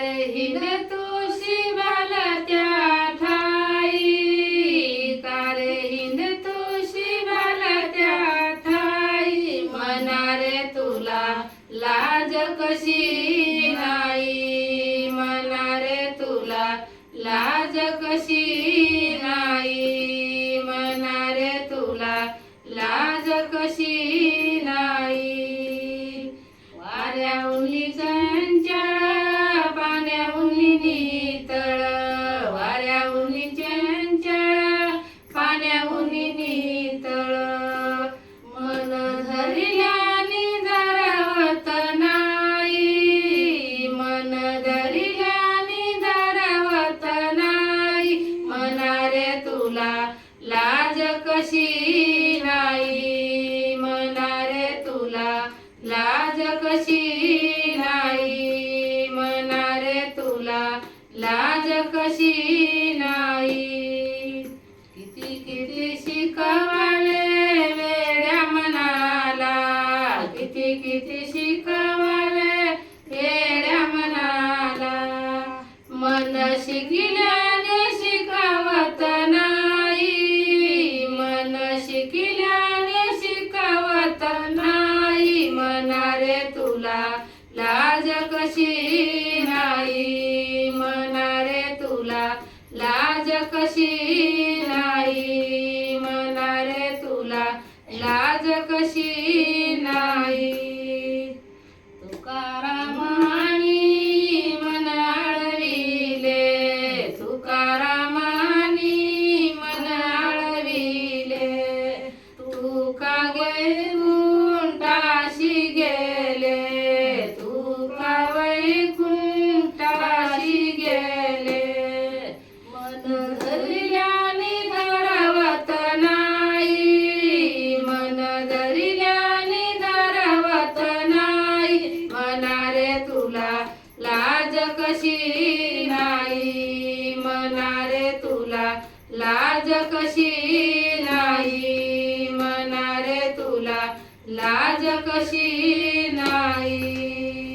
अरे हिंद तुळशी त्या ठाई. कारे हिंद तुळशी त्या ठाई. मनारे तुला लाज कशी नाही? मनारे तुला लाज कशी नाही? मनारे तुला लाज कशी नाही? वाऱ्याहून चंचळ कशी नाही मनारे तुला लाज कशी नाही मनारे तुला लाज कशी नाही? किती किती शिकवाले वेड्या मनाला किती किती शिकवाले वेड्या मनाला. मन शिकिल्याने कशी नाही म्हणारे तुला? लाज कशी नाही म्हणारे तुला? लाज कशी नाही? तुकारामानी मन तुकाराम लाज कशी नाही मनारे तुला? लाज कशी नाही?